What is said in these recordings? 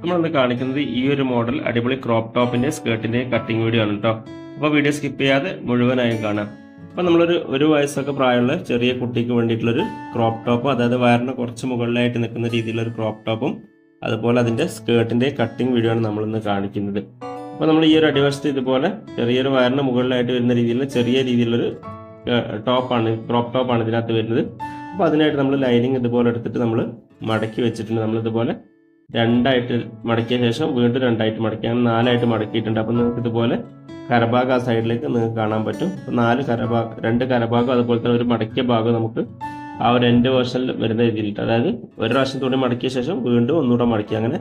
നമ്മളിന്ന് കാണിക്കുന്നത് ഈ ഒരു മോഡൽ അടിപൊളി ക്രോപ്പ് ടോപ്പിന്റെ സ്കേർട്ടിന്റെ കട്ടിംഗ് വീഡിയോ ആണ് കേട്ടോ അപ്പോൾ വീഡിയോ സ്കിപ്പ് ചെയ്യാതെ മുഴുവനായും കാണാം. അപ്പോൾ നമ്മളൊരു ഒരു വയസ്സൊക്കെ പ്രായമുള്ള ചെറിയ കുട്ടിക്ക് വേണ്ടിയിട്ടുള്ളൊരു ക്രോപ്പ് ടോപ്പ് അതായത് വയറിന് കുറച്ച് മുകളിലായിട്ട് നിൽക്കുന്ന രീതിയിലുള്ള ക്രോപ്പ് ടോപ്പും അതുപോലെ അതിന്റെ സ്കേർട്ടിന്റെ കട്ടിംഗ് വീഡിയോ ആണ് നമ്മളിന്ന് കാണിക്കുന്നത്. അപ്പോൾ നമ്മൾ ഈ ഒരു അടിവശത്ത് ഇതുപോലെ ചെറിയൊരു വയറിന് മുകളിലായിട്ട് വരുന്ന രീതിയിലുള്ള ചെറിയ രീതിയിലുള്ളൊരു ടോപ്പാണ് ക്രോപ്പ് ടോപ്പാണ് ഇതിനകത്ത് വരുന്നത്. അപ്പോൾ അതിനായിട്ട് നമ്മൾ ലൈനിങ് ഇതുപോലെ എടുത്തിട്ട് നമ്മൾ മടക്കി വെച്ചിട്ടുണ്ട്. നമ്മൾ ഇതുപോലെ രണ്ടായിട്ട് മടക്കിയ ശേഷം വീണ്ടും രണ്ടായിട്ട് മടക്കി. നാലായിട്ട് മടക്കിയിട്ടുണ്ട്. അപ്പോൾ നിങ്ങൾക്ക് ഇതുപോലെ കരഭാഗം ആ സൈഡിലേക്ക് നിങ്ങൾക്ക് കാണാൻ പറ്റും. നാല് കരഭാഗം രണ്ട് കരഭാഗം അതുപോലെ തന്നെ ഒരു മടക്കിയ ഭാഗം നമുക്ക് ആ ഒരു എൻഡ് വേർഷനിൽ വരുന്ന രീതിയിലിട്ട്. അതായത് ഒരു പ്രാവശ്യം കൂടി മടക്കിയ ശേഷം വീണ്ടും ഒന്നുകൂടെ മടക്കി. അങ്ങനെ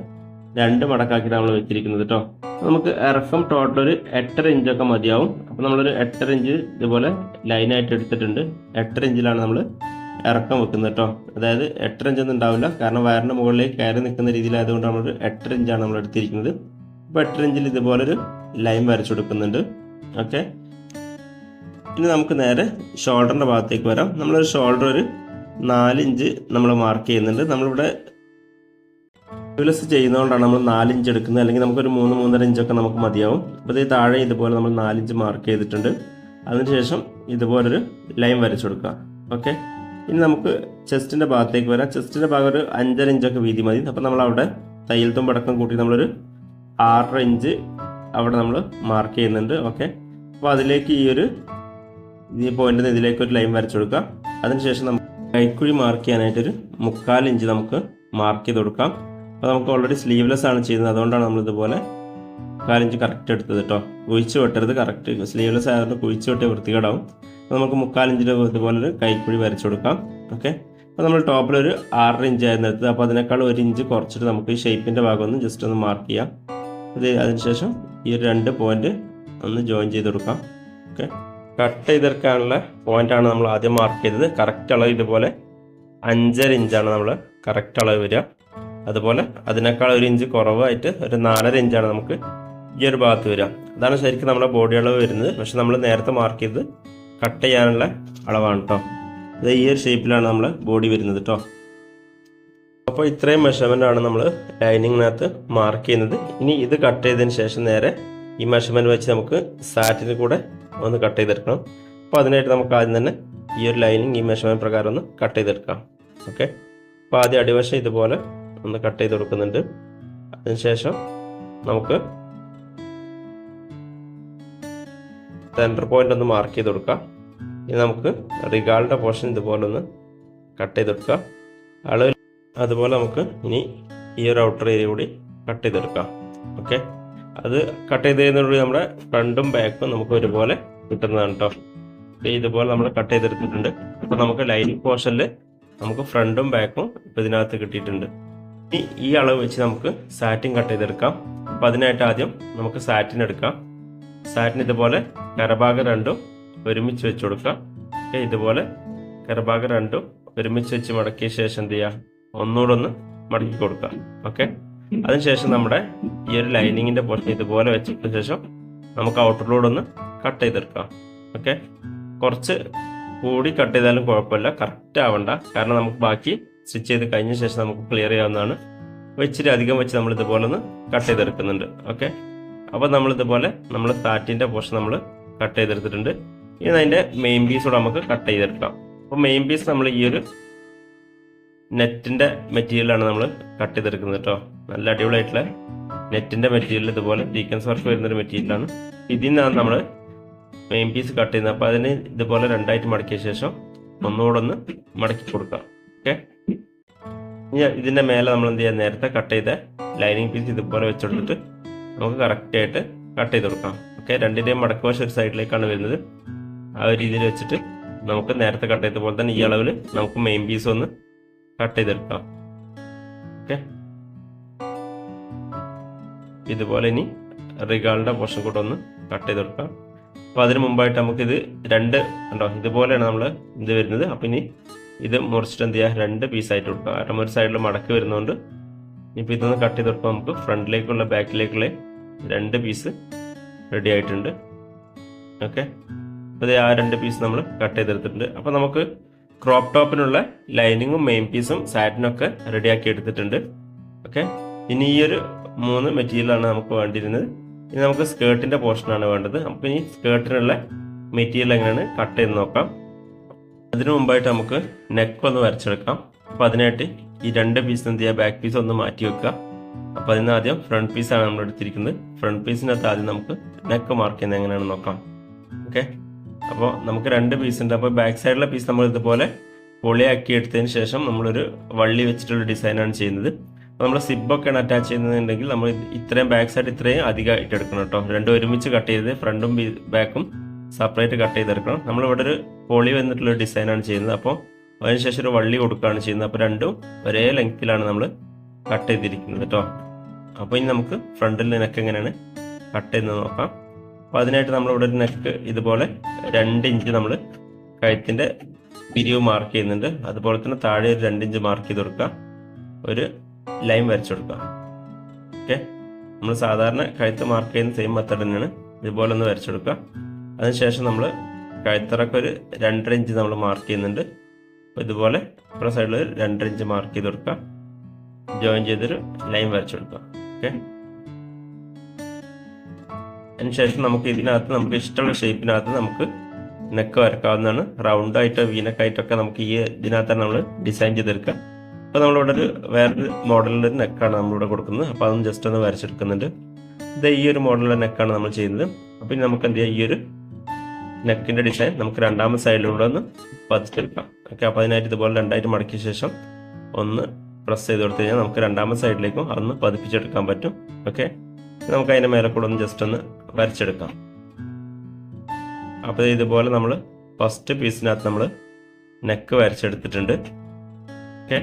രണ്ട് മടക്കാക്കിയിട്ട് നമ്മൾ വെച്ചിരിക്കുന്നത് കേട്ടോ നമുക്ക് ഇറക്കം ടോട്ടൽ ഒരു എട്ടര ഇഞ്ചൊക്കെ മതിയാവും. അപ്പോൾ നമ്മളൊരു എട്ടര ഇഞ്ച് ഇതുപോലെ ലൈനായിട്ട് എടുത്തിട്ടുണ്ട്. എട്ടര ഇഞ്ചിലാണ് നമ്മൾ ഇറക്കം വെക്കുന്നത് കേട്ടോ അതായത് എട്ടര ഇഞ്ചൊന്നും ഉണ്ടാവില്ല. കാരണം വയറിന്റെ മുകളിലേക്ക് കയറി നിൽക്കുന്ന രീതിയിലായതുകൊണ്ട് നമ്മൾ എട്ടര ഇഞ്ചാണ് നമ്മൾ എടുത്തിരിക്കുന്നത്. അപ്പോൾ എട്ടര ഇഞ്ചിൽ ഇതുപോലൊരു ലൈൻ വരച്ചു കൊടുക്കുന്നുണ്ട്. ഓക്കെ ഇനി നമുക്ക് നേരെ ഷോൾഡറിന്റെ ഭാഗത്തേക്ക് വരാം. നമ്മളൊരു ഷോൾഡർ ഒരു നാലിഞ്ച് നമ്മൾ മാർക്ക് ചെയ്യുന്നുണ്ട്. നമ്മളിവിടെ യൂലസ് ചെയ്യുന്നതുകൊണ്ടാണ് നമ്മൾ നാലിഞ്ച് എടുക്കുന്നത്. അല്ലെങ്കിൽ നമുക്കൊരു മൂന്ന് മൂന്നര ഇഞ്ചൊക്കെ നമുക്ക് മതിയാവും. അപ്പോൾ ഇത് താഴെ ഇതുപോലെ നമ്മൾ നാലിഞ്ച് മാർക്ക് ചെയ്തിട്ടുണ്ട്. അതിനുശേഷം ഇതുപോലൊരു ലൈൻ വരച്ചു കൊടുക്കുക. ഓക്കെ ഇനി നമുക്ക് ചെസ്റ്റിന്റെ ഭാഗത്തേക്ക് വരാം. ചെസ്റ്റിന്റെ ഭാഗം ഒരു അഞ്ചര ഇഞ്ചൊക്കെ വീതി മതി. അപ്പോൾ നമ്മൾ അവിടെ തയ്യൽ തുമ്പടക്കം കൂട്ടി നമ്മളൊരു ആറര ഇഞ്ച് അവിടെ നമ്മൾ മാർക്ക് ചെയ്യുന്നുണ്ട്. ഓക്കെ അപ്പോൾ അതിലേക്ക് ഈ ഒരു ഈ പോയിന്റിൽ ഇതിലേക്ക് ഒരു ലൈൻ വരച്ചു കൊടുക്കാം. അതിനുശേഷം നമുക്ക് കൈക്കുഴി മാർക്ക് ചെയ്യാനായിട്ടൊരു മുക്കാൽ ഇഞ്ച് നമുക്ക് മാർക്ക് ചെയ്ത് കൊടുക്കാം. അപ്പോൾ നമുക്ക് ഓൾറെഡി സ്ലീവ്ലെസ് ആണ് ചെയ്യുന്നത്. അതുകൊണ്ടാണ് നമ്മൾ ഇതുപോലെ കാലിഞ്ച് കറക്റ്റ് എടുത്തത് കേട്ടോ കുഴിച്ച് വെട്ടരുത്. കറക്റ്റ് സ്ലീവ്ലെസ് ആയതുകൊണ്ട് കുഴിച്ച് വെട്ടിയ വൃത്തികേടാവും. നമുക്ക് മുക്കാലിഞ്ചിന്റെ ഇതുപോലെ ഒരു കൈക്കുഴി വരച്ചു കൊടുക്കാം. ഓക്കെ അപ്പോൾ നമ്മൾ ടോപ്പിൽ ഒരു ആറര ഇഞ്ച് ആയിരുന്നു എടുത്തത് അപ്പോൾ അതിനേക്കാൾ ഒരു ഇഞ്ച് കുറച്ചിട്ട് നമുക്ക് ഈ ഷേപ്പിന്റെ ഭാഗം ഒന്ന് ജസ്റ്റ് ഒന്ന് മാർക്ക് ചെയ്യാം. അത് അതിനുശേഷം ഈ ഒരു രണ്ട് പോയിന്റ് ഒന്ന് ജോയിൻ ചെയ്ത് കൊടുക്കാം. ഓക്കെ കട്ട് ചെയ്തെടുക്കാനുള്ള പോയിന്റാണ് നമ്മൾ ആദ്യം മാർക്ക് ചെയ്തത്. കറക്റ്റ് അളവ് ഇതുപോലെ അഞ്ചര ഇഞ്ചാണ് നമ്മൾ കറക്റ്റ് അളവ് വരിക. അതുപോലെ അതിനേക്കാൾ ഒരു ഇഞ്ച് കുറവായിട്ട് ഒരു നാലര ഇഞ്ചാണ് നമുക്ക് ഈ ഒരു ഭാഗത്ത് വരിക. അതാണ് ശരിക്കും നമ്മുടെ ബോഡി അളവ് വരുന്നത്. പക്ഷെ നമ്മൾ നേരത്തെ മാർക്ക് ചെയ്ത് കട്ട് ചെയ്യാനുള്ള അളവാണ് കേട്ടോ ഇത് ഈ ഒരു ഷേപ്പിലാണ് നമ്മൾ ബോഡി വരുന്നത് കേട്ടോ അപ്പോൾ ഇത്രയും മെഷർമെന്റ് ആണ് നമ്മൾ ലൈനിങ്ങിനകത്ത് മാർക്ക് ചെയ്യുന്നത്. ഇനി ഇത് കട്ട് ചെയ്തതിന് ശേഷം നേരെ ഈ മെഷർമെന്റ് വെച്ച് നമുക്ക് സാറ്റിന് കൂടെ ഒന്ന് കട്ട് ചെയ്തെടുക്കണം. അപ്പോൾ അതിനായിട്ട് നമുക്ക് ആദ്യം തന്നെ ഈ ഒരു ലൈനിങ് ഈ മെഷർമെന്റ് പ്രകാരം ഒന്ന് കട്ട് ചെയ്തെടുക്കാം. ഓക്കെ അപ്പോൾ ആദ്യം അടിവശം ഇതുപോലെ ഒന്ന് കട്ട് ചെയ്ത് കൊടുക്കുന്നുണ്ട്. അതിനുശേഷം നമുക്ക് സെന്റർ പോയിന്റ് ഒന്ന് മാർക്ക് ചെയ്ത് കൊടുക്കാം. ഇനി നമുക്ക് റിഗാളിന്റെ പോർഷൻ ഇതുപോലെ ഒന്ന് കട്ട് ചെയ്ത് കൊടുക്കാം. അളവ് അതുപോലെ നമുക്ക് ഇനി ഈ ഒരു ഔട്ടർ ഏരിയ കൂടി കട്ട് ചെയ്തെടുക്കാം ഓക്കെ അത് കട്ട് ചെയ്ത് കഴിഞ്ഞാൽ നമ്മുടെ ഫ്രണ്ടും ബാക്കും നമുക്ക് ഒരുപോലെ കിട്ടുന്നതാണ് കേട്ടോ ഇതുപോലെ നമ്മൾ കട്ട് ചെയ്തെടുത്തിട്ടുണ്ട്. അപ്പോൾ നമുക്ക് ലൈനിങ് പോർഷനിൽ നമുക്ക് ഫ്രണ്ടും ബാക്കും ഇപ്പൊ ഇതിനകത്ത് കിട്ടിയിട്ടുണ്ട്. ഇനി ഈ അളവ് വെച്ച് നമുക്ക് സാറ്റിൻ കട്ട് ചെയ്തെടുക്കാം. അപ്പൊ അതിനായിട്ട് ആദ്യം നമുക്ക് സാറ്റിൻ എടുക്കാം. സാറ്റിൻ ഇതുപോലെ കരഭാഗം രണ്ടും ഒരുമിച്ച് വെച്ച് കൊടുക്കാം ഓക്കെ ഇതുപോലെ കരഭാഗം രണ്ടും ഒരുമിച്ച് വെച്ച് മടക്കിയ ശേഷം എന്ത് ചെയ്യുക? ഒന്നുകൂടെ ഒന്ന് മടക്കി കൊടുക്കുക. ഓക്കെ? അതിനുശേഷം നമ്മുടെ ഈ ഒരു ലൈനിങ്ങിന്റെ പോർഷൻ ഇതുപോലെ വെച്ചതിന് ശേഷം നമുക്ക് ഔട്ടറിലൂടെ ഒന്ന് കട്ട് ചെയ്തെടുക്കാം. ഓക്കെ? കുറച്ച് കൂടി കട്ട് ചെയ്താലും കുഴപ്പമില്ല. കറക്റ്റ് ആവണ്ട. കാരണം നമുക്ക് ബാക്കി സ്റ്റിച്ച് ചെയ്ത് കഴിഞ്ഞ ശേഷം നമുക്ക് ക്ലിയർ ചെയ്യാവുന്നതാണ്. ഇച്ചിരി അധികം വെച്ച് നമ്മൾ ഇതുപോലെ ഒന്ന് കട്ട് ചെയ്തെടുക്കുന്നുണ്ട്. ഓക്കെ? അപ്പോൾ നമ്മൾ ഇതുപോലെ നമ്മൾ ഫാറ്റിന്റെ പോർഷൻ നമ്മൾ കട്ട് ചെയ്തെടുത്തിട്ടുണ്ട്. ഇനി അതിന്റെ മെയിൻ പീസ് കൂടെ നമുക്ക് കട്ട് ചെയ്തെടുക്കാം. അപ്പോൾ മെയിൻ പീസ് നമ്മൾ ഈ ഒരു നെറ്റിന്റെ മെറ്റീരിയലാണ് നമ്മൾ കട്ട് ചെയ്തെടുക്കുന്നത് കേട്ടോ നല്ല അടിപൊളിയായിട്ടുള്ള നെറ്റിന്റെ മെറ്റീരിയൽ ഇതുപോലെ സീക്വൻസ് വർക്ക് വരുന്നൊരു മെറ്റീരിയലാണ് ഇതിൽ നിന്നാണ് നമ്മൾ മെയിൻ പീസ് കട്ട് ചെയ്യുന്നത്. അപ്പോൾ അതിന് ഇതുപോലെ രണ്ടായിട്ട് മടക്കിയ ശേഷം ഒന്നുകൂടെ ഒന്ന് മടക്കി കൊടുക്കാം. ഓക്കെ ഇനി ഇതിന്റെ മേലെ നമ്മൾ എന്ത് ചെയ്യാം? നേരത്തെ കട്ട് ചെയ്ത ലൈനിങ് പീസ് ഇതുപോലെ വെച്ചെടുത്തിട്ട് നമുക്ക് കറക്റ്റായിട്ട് കട്ട് ചെയ്ത് കൊടുക്കാം. ഓക്കെ രണ്ടിന്റെയും മടക്ക് വശം ഒരു സൈഡിലേക്കാണ് വരുന്നത്. ആ ഒരു രീതിയിൽ വെച്ചിട്ട് നമുക്ക് നേരത്തെ കട്ട് ചെയ്ത പോലെ തന്നെ ഈ അളവിൽ നമുക്ക് മെയിൻ പീസ് ഒന്ന് കട്ട് ചെയ്തെടുക്കാം. ഓക്കെ ഇതുപോലെ ഇനി റിഗാളിന്റെ പോർഷൻ കൂടെ ഒന്ന് കട്ട് ചെയ്തെടുക്കാം അപ്പോൾ അതിന് മുമ്പായിട്ട് നമുക്കിത് രണ്ട് ഉണ്ടോ ഇതുപോലെയാണ് നമ്മൾ ഇത് വരുന്നത്. അപ്പം ഇനി ഇത് മുറിച്ചിട്ട് എന്ത് ചെയ്യുക രണ്ട് പീസായിട്ട് കൊടുക്കുക കാരണം ഒരു സൈഡിൽ മടക്ക് വരുന്നതുകൊണ്ട് ഇപ്പോൾ ഇതൊന്ന് കട്ട് ചെയ്ത് കൊടുക്കുമ്പോൾ നമുക്ക് ഫ്രണ്ടിലേക്കുള്ള ബാക്കിലേക്കുള്ള രണ്ട് പീസ് റെഡി ആയിട്ടുണ്ട്. ഓക്കെ അപ്പോൾ ആ രണ്ട് പീസ് നമ്മൾ കട്ട് ചെയ്തെടുത്തിട്ടുണ്ട്. അപ്പോൾ നമുക്ക് ക്രോപ്പ് ടോപ്പിനുള്ള ലൈനിങ്ങും മെയിൻ പീസും സാറ്റിനൊക്കെ റെഡിയാക്കി എടുത്തിട്ടുണ്ട്. ഓക്കെ ഇനി ഈ ഒരു മൂന്ന് മെറ്റീരിയലാണ് നമുക്ക് വേണ്ടിയിരുന്നത്. ഇനി നമുക്ക് സ്കേർട്ടിന്റെ പോർഷനാണ് വേണ്ടത്. നമുക്ക് ഇനി സ്കേർട്ടിനുള്ള മെറ്റീരിയൽ എങ്ങനെയാണ് കട്ട് ചെയ്ത് നോക്കാം. അതിനു മുമ്പായിട്ട് നമുക്ക് നെക്ക് ഒന്ന് വരച്ചെടുക്കാം. അപ്പോൾ അതിനായിട്ട് ഈ രണ്ട് പീസ് എന്ത് ചെയ്യുക? ബാക്ക് പീസ് ഒന്ന് മാറ്റി വെക്കുക. അപ്പോൾ അതിന് ആദ്യം ഫ്രണ്ട് പീസാണ് നമ്മൾ എടുത്തിരിക്കുന്നത്. ഫ്രണ്ട് പീസിനകത്ത് ആദ്യം നമുക്ക് നെക്ക് മാർക്ക് ചെയ്യുന്നത് എങ്ങനെയാണെന്ന് നോക്കാം. ഓക്കെ അപ്പോൾ നമുക്ക് രണ്ട് പീസ് ഉണ്ട്. അപ്പോൾ ബാക്ക് സൈഡിലെ പീസ് നമ്മൾ ഇതുപോലെ പൊളിയാക്കി എടുത്തതിന് ശേഷം നമ്മളൊരു വള്ളി വെച്ചിട്ടുള്ള ഡിസൈനാണ് ചെയ്യുന്നത്. നമ്മൾ സിബൊക്കെയാണ് അറ്റാച്ച് ചെയ്യുന്നുണ്ടെങ്കിൽ നമ്മൾ ഇത്രയും ബാക്ക് സൈഡ് ഇത്രയും അധികമായിട്ട് എടുക്കണം കേട്ടോ. രണ്ടും ഒരുമിച്ച് കട്ട് ചെയ്ത് ഫ്രണ്ടും ബാക്കും സെപ്പറേറ്റ് കട്ട് ചെയ്തെടുക്കണം. നമ്മളിവിടെ ഒരു പൊളി വന്നിട്ടുള്ള ഡിസൈനാണ് ചെയ്യുന്നത്. അപ്പോൾ അതിനുശേഷം ഒരു വള്ളി കൊടുക്കുകയാണ് ചെയ്യുന്നത്. അപ്പോൾ രണ്ടും ഒരേ ലെങ്ത്തിലാണ് നമ്മൾ കട്ട് ചെയ്തിരിക്കുന്നത് കേട്ടോ. അപ്പോൾ ഇനി നമുക്ക് ഫ്രണ്ടിൽ നെക്ക് എങ്ങനെയാണ് കട്ട് ചെയ്യുന്നത് നോക്കാം. അപ്പോൾ അതിനായിട്ട് നമ്മളിവിടെ ഒരു നെക്ക് ഇതുപോലെ രണ്ട് ഇഞ്ച് നമ്മൾ കഴുത്തിന്റെ പിരിവ് മാർക്ക് ചെയ്യുന്നുണ്ട്. അതുപോലെ തന്നെ താഴെ ഒരു രണ്ട് ഇഞ്ച് മാർക്ക് ചെയ്ത് കൊടുക്കുക. ഒരു ലൈൻ വരച്ചു കൊടുക്കുക. ഓക്കെ നമ്മൾ സാധാരണ കഴുത്ത് മാർക്ക് ചെയ്യുന്ന സെയിം മെത്തേഡ് തന്നെയാണ്. ഇതുപോലെ ഒന്ന് വരച്ചു കൊടുക്കുക. അതിനുശേഷം നമ്മൾ കഴുത്തറൊക്കെ ഒരു രണ്ടര ഇഞ്ച് നമ്മൾ മാർക്ക് ചെയ്യുന്നുണ്ട്. അപ്പോൾ ഇതുപോലെ ഇപ്പുറ സൈഡിൽ ഒരു രണ്ടര ഇഞ്ച് മാർക്ക് ചെയ്ത് കൊടുക്കുക. ജോയിൻ ചെയ്തൊരു ലൈൻ വരച്ചു കൊടുക്കുക ഓക്കെ അതിനുശേഷം നമുക്ക് ഇതിനകത്ത് നമുക്ക് ഇഷ്ടമുള്ള ഷേപ്പിനകത്ത് നമുക്ക് നെക്ക് വരക്കാവുന്നതാണ്. റൗണ്ട് ആയിട്ടോ വീനക്കായിട്ടൊക്കെ നമുക്ക് ഈ ഇതിനകത്താണ് നമ്മൾ ഡിസൈൻ ചെയ്തെടുക്കാം. അപ്പോൾ നമ്മളിവിടെ ഒരു വേറൊരു മോഡലിന്റെ ഒരു നെക്കാണ് നമ്മളിവിടെ കൊടുക്കുന്നത്. അപ്പോൾ അതൊന്ന് ജസ്റ്റ് ഒന്ന് വരച്ചെടുക്കുന്നുണ്ട്. ഇത് ഈ ഒരു മോഡലിലെ നെക്കാണ് നമ്മൾ ചെയ്യുന്നത്. അപ്പോൾ ഇനി നമുക്ക് എന്ത് ചെയ്യാം? ഈ ഒരു നെക്കിന്റെ ഡിസൈൻ നമുക്ക് രണ്ടാമത്തെ സൈഡിലൂടെ ഒന്ന് പതിച്ചെടുക്കാം. ഓക്കെ അപ്പോൾ അതിനായിട്ട് ഇതുപോലെ രണ്ടായിട്ട് മടക്കിയ ശേഷം ഒന്ന് പ്രസ് ചെയ്ത് കൊടുത്തു കഴിഞ്ഞാൽ നമുക്ക് രണ്ടാമത്തെ സൈഡിലേക്കും അതൊന്ന് പതിപ്പിച്ചെടുക്കാൻ പറ്റും. ഓക്കെ നമുക്ക് അതിന്റെ മേലെ കൂടെ ഒന്ന് ജസ്റ്റ് ഒന്ന് വരച്ചെടുക്കാം. അപ്പോൾ ഇതുപോലെ നമ്മൾ ഫസ്റ്റ് പീസിനകത്ത് നമ്മൾ നെക്ക് വരച്ചെടുത്തിട്ടുണ്ട്. ഓക്കെ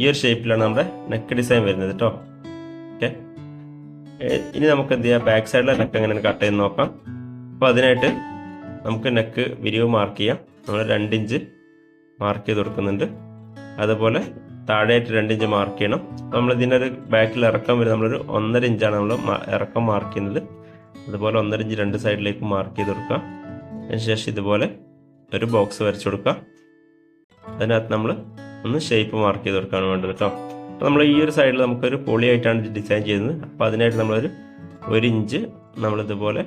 ഈ ഒരു ഷേപ്പിലാണ് നമ്മുടെ നെക്ക് ഡിസൈൻ വരുന്നത് കേട്ടോ ഓക്കെ ഇനി നമുക്ക് എന്ത് ചെയ്യാം? ബാക്ക് സൈഡിലെ നെക്ക് എങ്ങനെ കട്ട് ചെയ്ത് നോക്കാം. അപ്പോൾ അതിനായിട്ട് നമുക്ക് നെക്ക് വിരിവ് മാർക്ക് ചെയ്യാം. നമ്മൾ രണ്ട് ഇഞ്ച് മാർക്ക് ചെയ്ത് കൊടുക്കുന്നുണ്ട്. അതുപോലെ താഴെയായിട്ട് രണ്ട് ഇഞ്ച് മാർക്ക് ചെയ്യണം. നമ്മൾ ഇതിനൊരു ബാക്കിൽ ഇറക്കം വരും നമ്മളൊരു ഒന്നര ഇഞ്ചാണ് നമ്മൾ ഇറക്കം മാർക്ക് ചെയ്യുന്നത്. അതുപോലെ ഒന്നര ഇഞ്ച് രണ്ട് സൈഡിലേക്ക് മാർക്ക് ചെയ്ത് കൊടുക്കുക. അതിനുശേഷം ഇതുപോലെ ഒരു ബോക്സ് വരച്ചു കൊടുക്കുക. അതിനകത്ത് നമ്മൾ ഒന്ന് ഷേപ്പ് മാർക്ക് ചെയ്ത് കൊടുക്കുകയാണ് വേണ്ടത് കേട്ടോ. അപ്പോൾ നമ്മൾ ഈ ഒരു സൈഡിൽ നമുക്കൊരു പൊളിയായിട്ടാണ് ഡിസൈൻ ചെയ്യുന്നത്. അപ്പോൾ അതിനായിട്ട് നമ്മളൊരു ഒരു ഇഞ്ച് നമ്മളിതുപോലെ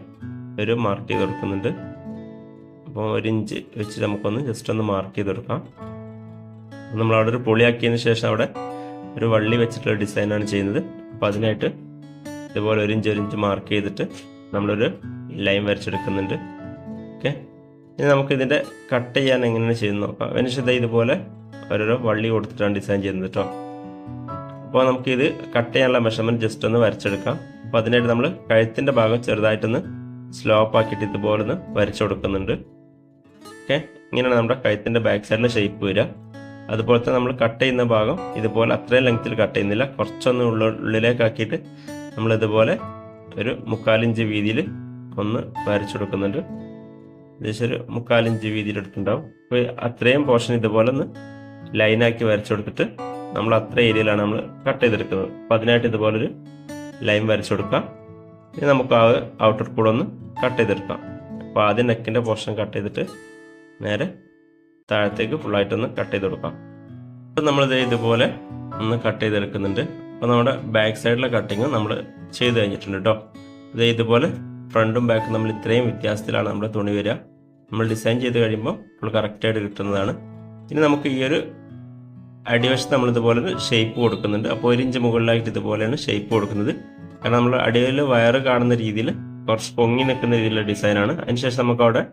ഒരു മാർക്ക് ചെയ്ത് കൊടുക്കുന്നുണ്ട്. അപ്പോൾ ഒരു ഇഞ്ച് വെച്ച് നമുക്കൊന്ന് ജസ്റ്റ് ഒന്ന് മാർക്ക് ചെയ്ത് കൊടുക്കാം. നമ്മൾ അവിടെ ഒരു പൊളിയാക്കിയതിന് ശേഷം അവിടെ ഒരു വള്ളി വെച്ചിട്ടുള്ള ഡിസൈനാണ് ചെയ്യുന്നത്. അപ്പോൾ അതിനായിട്ട് ഇതുപോലെ ഒരു ഇഞ്ച് ഒരു ഇഞ്ച് മാർക്ക് ചെയ്തിട്ട് നമ്മളൊരു ലൈൻ വരച്ചെടുക്കുന്നുണ്ട്. ഓക്കെ ഇനി നമുക്ക് ഇതിന്റെ കട്ട് ചെയ്യാൻ എങ്ങനെയാണ് ചെയ്യുന്നത് നോക്കാം. അതിനുശേഷം ഇതുപോലെ ഓരോരോ വള്ളി കൊടുത്തിട്ടാണ് ഡിസൈൻ ചെയ്യുന്നത് കേട്ടോ. അപ്പോൾ നമുക്ക് ഇത് കട്ട് ചെയ്യാനുള്ള മെഷർമെന്റ് ജസ്റ്റ് ഒന്ന് വരച്ചെടുക്കാം. അപ്പോൾ അതിനായിട്ട് നമ്മൾ കഴുത്തിന്റെ ഭാഗം ചെറുതായിട്ടൊന്ന് സ്ലോപ്പ് ആക്കിയിട്ട് ഇതുപോലെ ഒന്ന് വരച്ചു കൊടുക്കുന്നുണ്ട്. ഓക്കെ ഇങ്ങനെയാണ് നമ്മുടെ കഴുത്തിന്റെ ബാക്ക് സൈഡിലെ ഷേപ്പ് വരിക. അതുപോലെ തന്നെ നമ്മൾ കട്ട് ചെയ്യുന്ന ഭാഗം ഇതുപോലെ അത്രയും ലെങ്ത്തിൽ കട്ട് ചെയ്യുന്നില്ല. കുറച്ചൊന്ന് ഉള്ളിലേക്കാക്കിയിട്ട് നമ്മൾ ഇതുപോലെ ഒരു മുക്കാലിഞ്ച് വീതിയിൽ ഒന്ന് വരച്ചു കൊടുക്കുന്നുണ്ട്. ഏകദേശം ഒരു മുക്കാലിഞ്ച് വീതിയിൽ എടുത്തിട്ടുണ്ടാവും. അപ്പോൾ അത്രയും പോർഷൻ ഇതുപോലെ ഒന്ന് ലൈനാക്കി വരച്ചു കൊടുത്തിട്ട് നമ്മൾ അത്ര ഏരിയയിലാണ് നമ്മൾ കട്ട് ചെയ്തെടുക്കുന്നത്. അപ്പം അതിനായിട്ട് ഇതുപോലൊരു ലൈൻ വരച്ചു കൊടുക്കാം. ഇനി നമുക്ക് ആ ഔട്ടർ കൂടെ ഒന്ന് കട്ട് ചെയ്തെടുക്കാം. അപ്പോൾ ആദ്യം നെക്കിന്റെ പോർഷൻ കട്ട് ചെയ്തിട്ട് നേരെ താഴത്തേക്ക് ഫുള്ളായിട്ടൊന്ന് കട്ട് ചെയ്ത് കൊടുക്കാം. നമ്മൾ നമ്മളിത് ഇതുപോലെ ഒന്ന് കട്ട് ചെയ്തെടുക്കുന്നുണ്ട്. അപ്പോൾ നമ്മുടെ ബാക്ക് സൈഡിലെ കട്ടിങ് നമ്മൾ ചെയ്ത് കഴിഞ്ഞിട്ടുണ്ട് കേട്ടോ ഇത് ഇതുപോലെ ഫ്രണ്ടും ബാക്കും നമ്മൾ ഇത്രയും വ്യത്യാസത്തിലാണ് നമ്മുടെ തുണി വരിക. നമ്മൾ ഡിസൈൻ ചെയ്ത് കഴിയുമ്പോൾ നമ്മൾ കറക്റ്റായിട്ട് കിട്ടുന്നതാണ്. ഇനി നമുക്ക് ഈ ഒരു അടിവശത്ത് നമ്മൾ ഇതുപോലെ ഒരു ഷേപ്പ് കൊടുക്കുന്നുണ്ട്. അപ്പോൾ ഒരു ഇഞ്ച് മുകളിലായിട്ട് ഇതുപോലെയാണ് ഷേപ്പ് കൊടുക്കുന്നത്. കാരണം നമ്മൾ അടിയിൽ വയറ് കാണുന്ന രീതിയിൽ കുറച്ച് പൊങ്ങി നിൽക്കുന്ന രീതിയിലുള്ള ഡിസൈനാണ് അതിനുശേഷം നമുക്ക് അവിടെ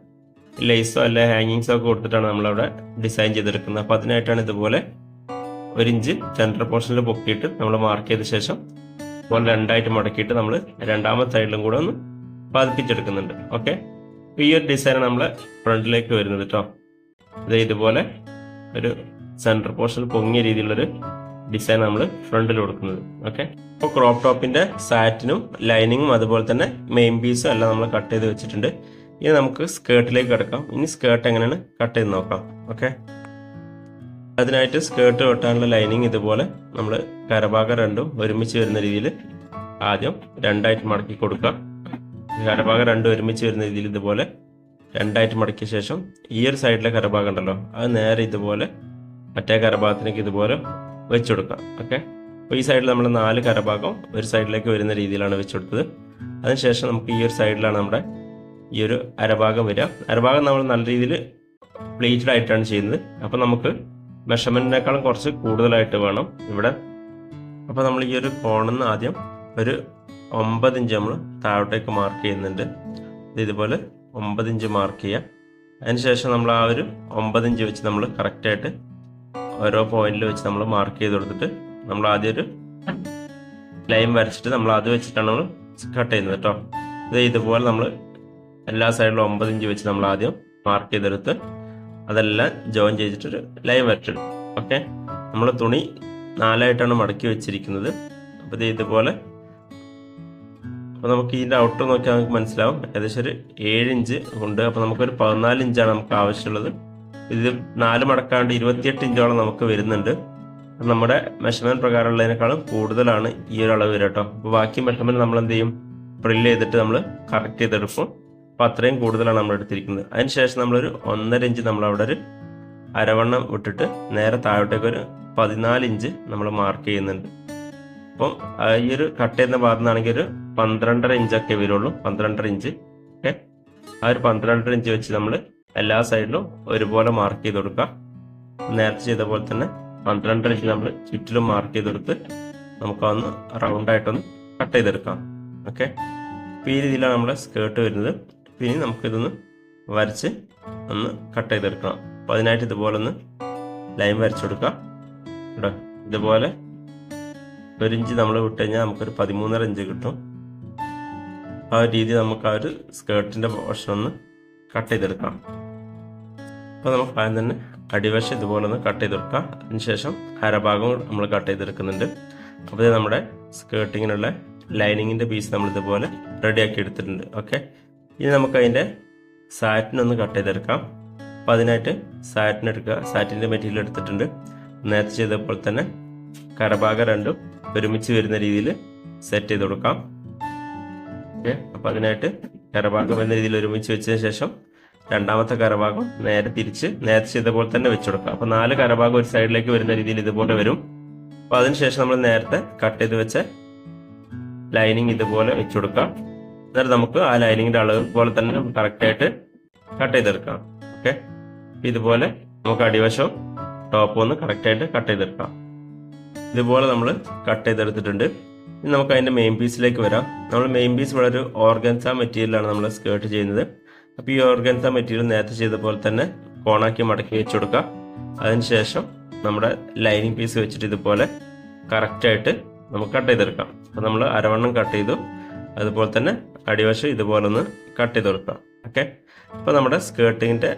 ലേസോ അല്ലെ ഹാങ്ങിങ്സോ ഒക്കെ കൊടുത്തിട്ടാണ് നമ്മളവിടെ ഡിസൈൻ ചെയ്തെടുക്കുന്നത്. അപ്പോൾ അതിനായിട്ടാണ് ഇതുപോലെ ഒരു ഇഞ്ച് സെൻട്രൽ പോർഷനിൽ പൊക്കിയിട്ട് നമ്മൾ മാർക്ക് ചെയ്ത ശേഷം ഇതുപോലെ രണ്ടായിട്ട് മടക്കിയിട്ട് നമ്മൾ രണ്ടാമത്തെ സൈഡിലും കൂടെ ഒന്ന് പതിപ്പിച്ചെടുക്കുന്നുണ്ട്. ഓക്കെ ഈ ഒരു ഡിസൈൻ നമ്മളെ ഫ്രണ്ടിലേക്ക് വരുന്നത് കേട്ടോ ഇത് ഇതുപോലെ ഒരു സെൻട്രൽ പോർഷനിൽ പൊങ്ങിയ രീതിയിലുള്ളൊരു ഡിസൈൻ നമ്മൾ ഫ്രണ്ടിൽ കൊടുക്കുന്നത്. ഓക്കെ അപ്പോൾ ക്രോപ്പ് ടോപ്പിന്റെ സാറ്റിനും ലൈനിങ്ങും അതുപോലെ തന്നെ മെയിൻ പീസും എല്ലാം നമ്മൾ കട്ട് ചെയ്ത് വെച്ചിട്ടുണ്ട്. ഇനി നമുക്ക് സ്കേർട്ടിലേക്ക് കിടക്കാം. ഇനി സ്കേർട്ട് എങ്ങനെയാണ് കട്ട് ചെയ്ത് നോക്കാം. ഓക്കെ അതിനായിട്ട് സ്കേർട്ട് വെട്ടാനുള്ള ലൈനിങ് ഇതുപോലെ നമ്മൾ കരഭാഗം രണ്ടും ഒരുമിച്ച് വരുന്ന രീതിയിൽ ആദ്യം രണ്ടായിട്ട് മടക്കി കൊടുക്കാം കരഭാഗം രണ്ടും ഒരുമിച്ച് വരുന്ന രീതിയിൽ ഇതുപോലെ രണ്ടായിട്ട് മടക്കിയ ശേഷം ഈ ഒരു സൈഡിലെ കരഭാഗം ഉണ്ടല്ലോ അത് നേരെ ഇതുപോലെ മറ്റേ കരഭാഗത്തിലേക്ക് ഇതുപോലെ വെച്ചു കൊടുക്കാം ഓക്കെ അപ്പോൾ ഈ സൈഡിൽ നമ്മൾ നാല് കരഭാഗം ഒരു സൈഡിലേക്ക് വരുന്ന രീതിയിലാണ് വെച്ചു കൊടുത്തത്. അതിനുശേഷം നമുക്ക് ഈ ഒരു സൈഡിലാണ് നമ്മുടെ ഈ ഒരു അരഭാഗം വരിക. അരഭാഗം നമ്മൾ നല്ല രീതിയിൽ പ്ലേറ്റഡ് ആയിട്ടാണ് ചെയ്യുന്നത്. അപ്പോൾ നമുക്ക് മെഷർമെന്റിനേക്കാളും കുറച്ച് കൂടുതലായിട്ട് വേണം ഇവിടെ. അപ്പോൾ നമ്മൾ ഈ ഒരു കോണിൽ നിന്ന് ആദ്യം ഒരു ഒമ്പത് ഇഞ്ച് നമ്മൾ താഴോട്ടേക്ക് മാർക്ക് ചെയ്യുന്നുണ്ട്. ഇത് ഇതുപോലെ ഒമ്പത് ഇഞ്ച് മാർക്ക് ചെയ്യുക. അതിനുശേഷം നമ്മൾ ആ ഒരു ഒമ്പത് ഇഞ്ച് വെച്ച് നമ്മൾ കറക്റ്റായിട്ട് ഓരോ പോയിന്റിൽ വെച്ച് നമ്മൾ മാർക്ക് ചെയ്ത് കൊടുത്തിട്ട് നമ്മൾ ആദ്യം ഒരു ലൈൻ വരച്ചിട്ട് നമ്മൾ അത് വെച്ചിട്ടാണ് നമ്മൾ കട്ട് ചെയ്യുന്നത് കേട്ടോ ഇത് ഇതുപോലെ നമ്മൾ എല്ലാ സൈഡിലും ഒമ്പത് ഇഞ്ച് വെച്ച് നമ്മൾ ആദ്യം മാർക്ക് ചെയ്തെടുത്ത് അതെല്ലാം ജോയിൻ ചെയ്തിട്ടൊരു ലൈൻ വരച്ചിടും ഓക്കെ നമ്മൾ തുണി നാലായിട്ടാണ് മടക്കി വെച്ചിരിക്കുന്നത്. അപ്പോൾ ഇത് ഇതുപോലെ. അപ്പോൾ നമുക്ക് ഇതിന്റെ ഔട്ടർ നോക്കിയാൽ നമുക്ക് മനസ്സിലാവും. ഏകദേശം ഒരു ഏഴ് ഇഞ്ച് ഉണ്ട്. അപ്പോൾ നമുക്കൊരു പതിനാല് ഇഞ്ചാണ് നമുക്ക് ആവശ്യമുള്ളത്. ഇത് നാല് മടക്കാണ്ട് ഇരുപത്തിയെട്ട് ഇഞ്ചോളം നമുക്ക് വരുന്നുണ്ട്. നമ്മുടെ മെഷർമെന്റ് പ്രകാരമുള്ളതിനേക്കാളും കൂടുതലാണ് ഈ ഒരു അളവ് വരിക കേട്ടോ. അപ്പോൾ ബാക്കി മെഷർമെന്റ് നമ്മൾ എന്ത് ചെയ്യും? പ്രില്ല് ചെയ്തിട്ട് നമ്മൾ കറക്റ്റ് ചെയ്തെടുക്കും. അപ്പോൾ അത്രയും കൂടുതലാണ് നമ്മൾ എടുത്തിരിക്കുന്നത്. അതിനുശേഷം നമ്മളൊരു ഒന്നര ഇഞ്ച് നമ്മൾ അവിടെ ഒരു അരവണ്ണം വിട്ടിട്ട് നേരെ താഴോട്ടേക്ക് ഒരു പതിനാല് ഇഞ്ച് നമ്മൾ മാർക്ക് ചെയ്യുന്നുണ്ട്. അപ്പം ഈ ഒരു കട്ട് ചെയ്യുന്ന ഭാഗത്ത് നിന്നാണെങ്കിൽ ഒരു പന്ത്രണ്ടര ഇഞ്ചൊക്കെ വരുള്ളൂ. പന്ത്രണ്ടര ഇഞ്ച്. ഓക്കെ? ആ ഒരു പന്ത്രണ്ടര ഇഞ്ച് വെച്ച് നമ്മൾ എല്ലാ സൈഡിലും ഒരുപോലെ മാർക്ക് ചെയ്ത് കൊടുക്കുക. നേരത്തെ ചെയ്ത പോലെ തന്നെ പന്ത്രണ്ടര ഇഞ്ച് നമ്മൾ ചുറ്റിലും മാർക്ക് ചെയ്ത് കൊടുത്ത് നമുക്കൊന്ന് റൗണ്ടായിട്ടൊന്ന് കട്ട് ചെയ്തെടുക്കാം. ഓക്കെ? ഈ രീതിയിലാണ് നമ്മുടെ സ്കേർട്ട് വരുന്നത്. പിന്നെ നമുക്കിതൊന്ന് വരച്ച് ഒന്ന് കട്ട് ചെയ്തെടുക്കണം. അപ്പോൾ അതിനായിട്ട് ഇതുപോലെ ഒന്ന് ലൈൻ വരച്ചു കൊടുക്കാം കേട്ടോ ഇതുപോലെ ഒരു ഇഞ്ച് നമ്മൾ വിട്ട് കഴിഞ്ഞാൽ നമുക്കൊരു പതിമൂന്നര ഇഞ്ച് കിട്ടും. ആ ഒരു രീതി നമുക്ക് ആ ഒരു സ്കേർട്ടിന്റെ പോർഷൻ ഒന്ന് കട്ട് ചെയ്തെടുക്കാം. അപ്പോൾ നമുക്ക് ആദ്യം തന്നെ അടിവശം ഇതുപോലെ ഒന്ന് കട്ട് ചെയ്തെടുക്കാം. അതിനുശേഷം അരഭാഗം നമ്മൾ കട്ട് ചെയ്തെടുക്കുന്നുണ്ട്. അപ്പോൾ നമ്മുടെ സ്കേർട്ടിങ്ങിനുള്ള ലൈനിങ്ങിന്റെ പീസ് നമ്മൾ ഇതുപോലെ റെഡിയാക്കി എടുത്തിട്ടുണ്ട്. ഓക്കെ ഇനി നമുക്ക് അതിന്റെ സാറ്റിനൊന്ന് കട്ട് ചെയ്തെടുക്കാം. അപ്പം അതിനായിട്ട് സാറ്റിൻ എടുക്കുക. സാറ്റിന്റെ മെറ്റീരിയൽ എടുത്തിട്ടുണ്ട്. നേരത്തെ ചെയ്തപ്പോൾ തന്നെ കരഭാഗം രണ്ടും ഒരുമിച്ച് വരുന്ന രീതിയിൽ സെറ്റ് ചെയ്ത് കൊടുക്കാം. ഓക്കെ അപ്പം അതിനായിട്ട് കരഭാഗം എന്ന രീതിയിൽ ഒരുമിച്ച് വെച്ചതിന് ശേഷം രണ്ടാമത്തെ കരഭാഗം നേരെ തിരിച്ച് നേരത്തെ ചെയ്ത പോലെ തന്നെ വെച്ചുകൊടുക്കുക അപ്പം നാല് കരഭാഗം ഒരു സൈഡിലേക്ക് വരുന്ന രീതിയിൽ ഇതുപോലെ വരും. അപ്പം അതിനുശേഷം നമ്മൾ നേരത്തെ കട്ട് ചെയ്ത് വെച്ച ലൈനിങ് ഇതുപോലെ വെച്ച് കൊടുക്കാം. എന്നിട്ട് നമുക്ക് ആ ലൈനിങ്ങിന്റെ അളവ് പോലെ തന്നെ കറക്റ്റായിട്ട് കട്ട് ചെയ്തെടുക്കാം. ഓക്കെ ഇതുപോലെ നമുക്ക് അടിവശം ടോപ്പ് ഒന്ന് കറക്റ്റായിട്ട് കട്ട് ചെയ്തെടുക്കാം. ഇതുപോലെ നമ്മൾ കട്ട് ചെയ്തെടുത്തിട്ടുണ്ട്. ഇനി നമുക്ക് അതിന്റെ മെയിൻ പീസിലേക്ക് വരാം. നമ്മൾ മെയിൻ പീസ് വളരെ ഓർഗൻസ മെറ്റീരിയലാണ് നമ്മൾ സ്കേർട്ട് ചെയ്യുന്നത്. അപ്പോൾ ഈ ഓർഗൻസ മെറ്റീരിയൽ നേരത്തെ ചെയ്ത പോലെ തന്നെ കോണാക്കി മടക്കി വെച്ച് കൊടുക്കുക. അതിനുശേഷം നമ്മുടെ ലൈനിങ് പീസ് വെച്ചിട്ട് ഇതുപോലെ കറക്റ്റായിട്ട് നമുക്ക് കട്ട് ചെയ്തെടുക്കാം. അപ്പോൾ നമ്മൾ അരവണ്ണം കട്ട് ചെയ്തു. അതുപോലെ തന്നെ അടിവശം ഇതുപോലെ ഒന്ന് കട്ട് ചെയ്ത് കൊടുക്കാം. ഓക്കെ അപ്പോൾ നമ്മുടെ സ്കേർട്ടിങ്ങിന്റെ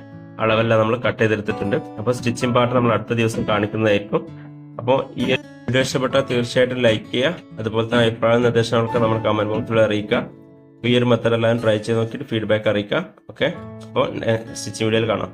അളവെല്ലാം നമ്മൾ കട്ട് ചെയ്തെടുത്തിട്ടുണ്ട്. അപ്പോൾ സ്റ്റിച്ചിങ് പാർട്ട് നമ്മൾ അടുത്ത ദിവസം കാണിക്കുന്നതായിരിക്കും. അപ്പോൾ ഈ വീഡിയോ ഇഷ്ടപ്പെട്ടാൽ തീർച്ചയായിട്ടും ലൈക്ക് ചെയ്യുക. അതുപോലെ തന്നെ അഭിപ്രായ നിർദ്ദേശങ്ങളൊക്കെ നമ്മൾ കമന്റ് ബോക്സിൽ അറിയിക്കുക. ഈ ഒരു മെത്തഡ് എല്ലാം ട്രൈ ചെയ്ത് നോക്കിയിട്ട് ഫീഡ്ബാക്ക് അറിയിക്കുക. ഓക്കെ അപ്പോൾ സ്റ്റിച്ചിങ് വീഡിയോയിൽ കാണാം.